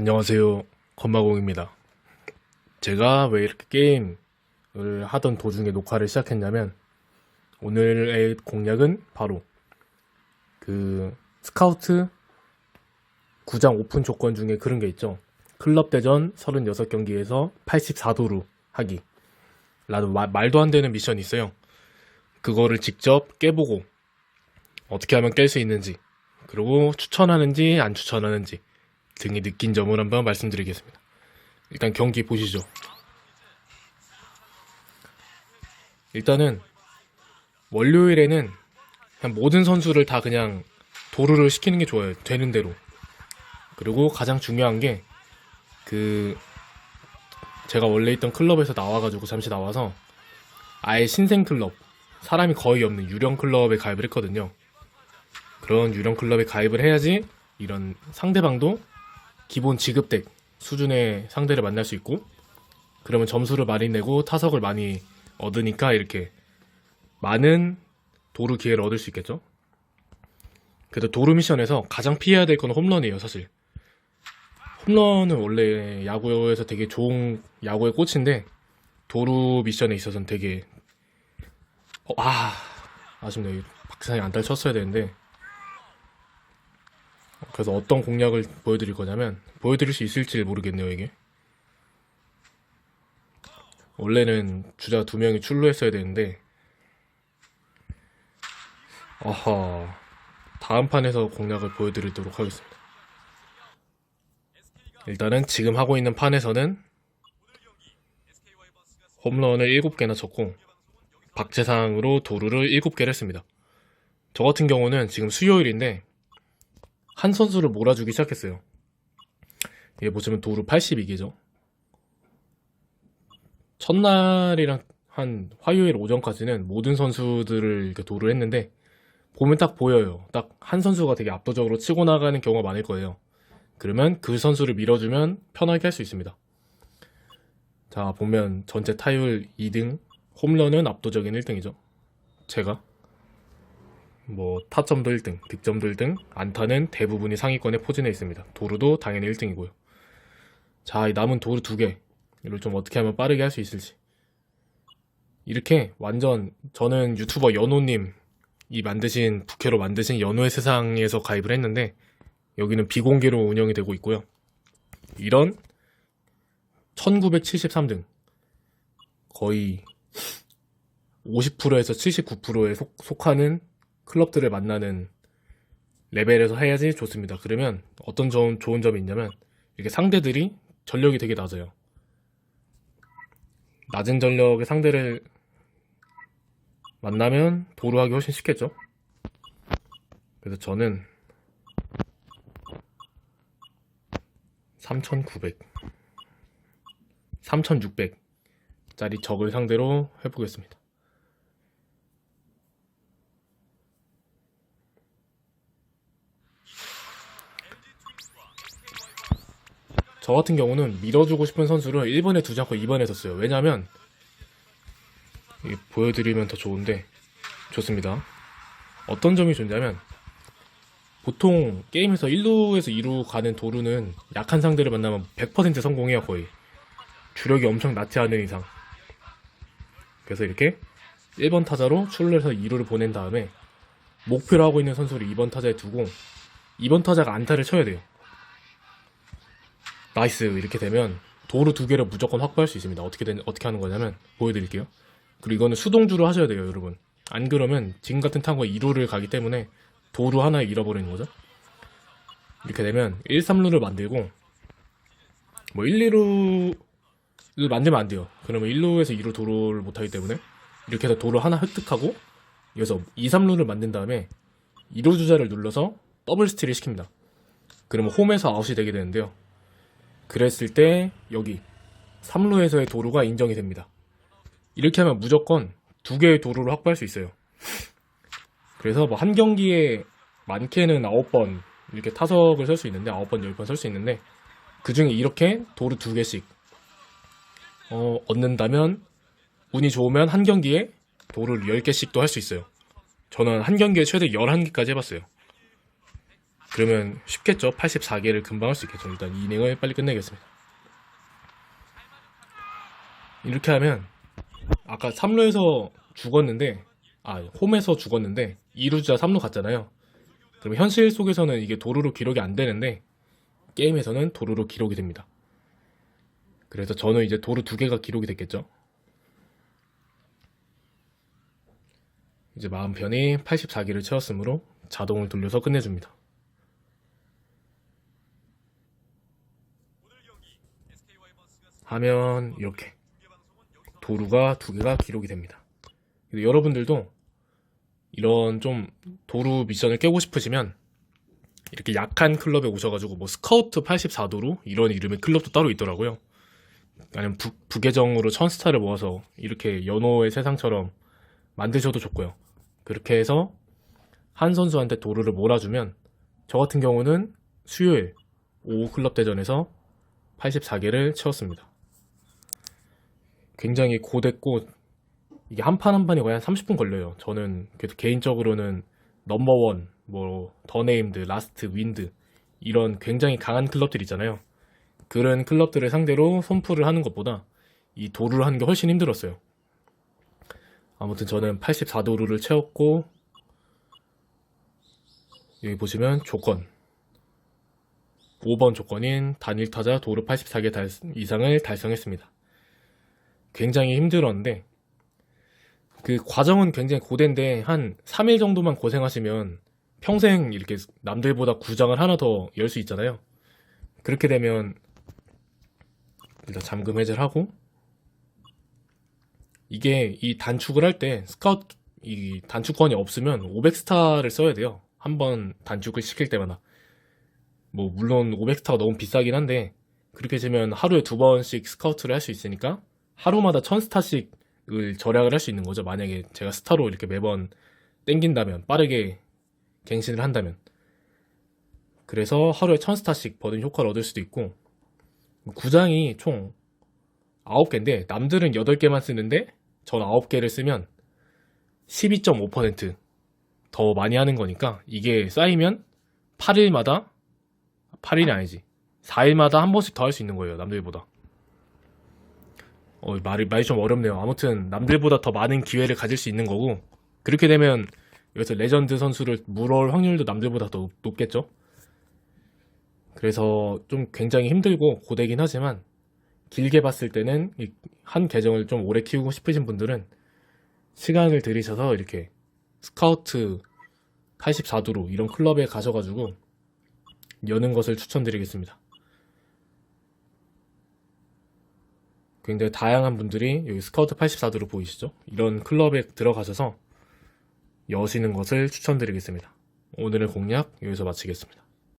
안녕하세요. 건마공입니다. 제가 왜 이렇게 게임을 하던 도중에 녹화를 시작했냐면, 오늘의 공략은 바로 그 스카우트 구장 오픈 조건 중에 그런 게 있죠. 클럽 대전 36경기에서 84도루 하기. 라도 마- 말도 안 되는 미션이 있어요. 그거를 직접 깨보고 어떻게 하면 깰 수 있는지, 그리고 추천하는지 안 추천하는지 등이 느낀 점을 한번 말씀드리겠습니다. 일단 경기 보시죠. 일단은 월요일에는 그냥 모든 선수를 다 그냥 도루를 시키는 게 좋아요. 되는 대로. 그리고 가장 중요한 게 그 제가 원래 있던 클럽에서 나와가지고 잠시 나와서 아예 신생 클럽 사람이 거의 없는 유령 클럽에 가입을 했거든요. 그런 유령 클럽에 가입을 해야지 이런 상대방도 기본 지급덱 수준의 상대를 만날 수 있고 그러면 점수를 많이 내고 타석을 많이 얻으니까 이렇게 많은 도루 기회를 얻을 수 있겠죠. 그래도 도루 미션에서 가장 피해야 될 건 홈런이에요, 사실. 홈런은 원래 야구에서 되게 좋은 야구의 꽃인데 도루 미션에 있어서는 되게 어, 아 아쉽네요. 박상이 안달 쳤어야 되는데 그래서 어떤 공략을 보여드릴 거냐면 보여드릴 수 있을지 모르겠네요 이게. 원래는 주자 두 명이 출루했어야 되는데. 어허 다음 판에서 공략을 보여드리도록 하겠습니다. 일단은 지금 하고 있는 판에서는 홈런을 7개나 쳤고 박재상으로 도루를 7개를 했습니다. 저 같은 경우는 지금 수요일인데 한 선수를 몰아주기 시작했어요. 이게 보시면 도루 82개죠. 첫날이랑 한 화요일 오전까지는 모든 선수들을 이렇게 도루를 했는데 보면 딱 보여요. 딱 한 선수가 되게 압도적으로 치고 나가는 경우가 많을 거예요. 그러면 그 선수를 밀어주면 편하게 할 수 있습니다. 자, 보면 전체 타율 2등, 홈런은 압도적인 1등이죠. 제가. 뭐 타점도 1등, 득점도 1등, 안타는 대부분이 상위권에 포진해 있습니다. 도루도 당연히 1등이고요. 자, 이 남은 도루 두 개. 이걸 좀 어떻게 하면 빠르게 할 수 있을지. 이렇게 완전 저는 유튜버 연호님 이 만드신 부캐로 만드신 연호의 세상에서 가입을 했는데 여기는 비공개로 운영이 되고 있고요. 이런 1973등 거의 50%에서 79%에 속, 속하는 클럽들을 만나는 레벨에서 해야지 좋습니다. 그러면 어떤 좋은, 좋은 점이 있냐면 이렇게 상대들이 전력이 되게 낮아요. 낮은 전력의 상대를 만나면 도루하기 훨씬 쉽겠죠. 그래서 저는 3900, 3600짜리 적을 상대로 해보겠습니다. 저 같은 경우는 밀어주고 싶은 선수를 1번에 두지 않고 2번에 뒀어요. 왜냐면 이 보여드리면 더 좋은데 좋습니다. 어떤 점이 좋냐면 보통 게임에서 1루에서 2루 가는 도루는 약한 상대를 만나면 100% 성공해요 거의 주력이 엄청 낮지 않은 이상 그래서 이렇게 1번 타자로 출루해서 2루를 보낸 다음에 목표로 하고 있는 선수를 2번 타자에 두고 2번 타자가 안타를 쳐야 돼요 나이스 이렇게 되면 도루 두 개를 무조건 확보할 수 있습니다. 어떻게 된 어떻게 하는 거냐면 보여드릴게요. 그리고 이거는 수동주로 하셔야 돼요, 여러분. 안 그러면 지금 같은 타구가 2루를 가기 때문에 도루 하나 잃어버리는 거죠. 이렇게 되면 1, 3루를 만들고 뭐 1, 2루를 만들면 안 돼요. 그러면 1루에서 2루 도루를 못 하기 때문에 이렇게 해서 도루 하나 획득하고 여기서 2, 3루를 만든 다음에 2루 주자를 눌러서 더블 스틸을 시킵니다. 그러면 홈에서 아웃이 되게 되는데요. 그랬을 때 여기 3루에서의 도루가 인정이 됩니다. 이렇게 하면 무조건 두 개의 도루를 확보할 수 있어요. 그래서 뭐 한 경기에 많게는 9번 이렇게 타석을 설 수 있는데 9번, 10번 설 수 있는데 그 중에 이렇게 도루 두 개씩 어, 얻는다면 운이 좋으면 한 경기에 도루를 10개씩도 할 수 있어요. 저는 한 경기에 최대 11개까지 해봤어요. 그러면 쉽겠죠? 84개를 금방 할 수 있겠죠? 일단 이닝을 빨리 끝내겠습니다. 이렇게 하면 아까 3루에서 죽었는데 아 홈에서 죽었는데 2루자 3루 갔잖아요. 그럼 현실 속에서는 이게 도루로 기록이 안 되는데 게임에서는 도루로 기록이 됩니다. 그래서 저는 이제 도루 두 개가 기록이 됐겠죠. 이제 마음 편히 84개를 채웠으므로 자동을 돌려서 끝내줍니다. 하면 이렇게 도루가 두 개가 기록이 됩니다. 여러분들도 이런 좀 도루 미션을 깨고 싶으시면 이렇게 약한 클럽에 오셔가지고 뭐 스카우트 84도루 이런 이름의 클럽도 따로 있더라고요. 아니면 부, 부계정으로 천스타를 모아서 이렇게 연호의 세상처럼 만드셔도 좋고요. 그렇게 해서 한 선수한테 도루를 몰아주면 저 같은 경우는 수요일 오후 클럽 대전에서 84개를 채웠습니다. 굉장히 고됐고 이게 한 판 한 판이 거의 한 30분 걸려요. 저는 개인적으로는 넘버원, 뭐 더네임드, 라스트, 윈드 이런 굉장히 강한 클럽들 있잖아요. 그런 클럽들을 상대로 손풀을 하는 것보다 이 도루를 하는 게 훨씬 힘들었어요. 아무튼 저는 84도루를 채웠고 여기 보시면 조건 5번 조건인 단일 타자 도루 84개 달- 이상을 달성했습니다. 굉장히 힘들었는데 그 과정은 굉장히 고된데 한 3일 정도만 고생하시면 평생 이렇게 남들보다 구장을 하나 더 열 수 있잖아요. 그렇게 되면 일단 잠금 해제를 하고 이게 이 단축을 할 때 스카우트 이 단축권이 없으면 500스타를 써야 돼요. 한 번 단축을 시킬 때마다. 뭐 물론 500스타가 너무 비싸긴 한데 그렇게 되면 하루에 두 번씩 스카우트를 할 수 있으니까 하루마다 1000스타씩을 절약을 할 수 있는 거죠. 만약에 제가 스타로 이렇게 매번 땡긴다면 빠르게 갱신을 한다면 그래서 하루에 1000스타씩 버는 효과를 얻을 수도 있고 구장이 총 9개인데 남들은 8개만 쓰는데 전 9개를 쓰면 12.5%더 많이 하는 거니까 이게 쌓이면 8일마다 8일이 아니지 4일마다 한 번씩 더 할 수 있는 거예요 남들보다 어, 말이, 말이 좀 어렵네요 아무튼 남들보다 더 많은 기회를 가질 수 있는 거고 그렇게 되면 여기서 레전드 선수를 물을 확률도 남들보다 더 높- 높겠죠 그래서 좀 굉장히 힘들고 고되긴 하지만 길게 봤을 때는 이한 계정을 좀 오래 키우고 싶으신 분들은 시간을 들이셔서 이렇게 스카우트 84도로 이런 클럽에 가셔가지고 여는 것을 추천드리겠습니다. 굉장히 다양한 분들이 여기 스카우트 84도로 보이시죠? 이런 클럽에 들어가셔서 여시는 것을 추천드리겠습니다. 오늘의 공략 여기서 마치겠습니다.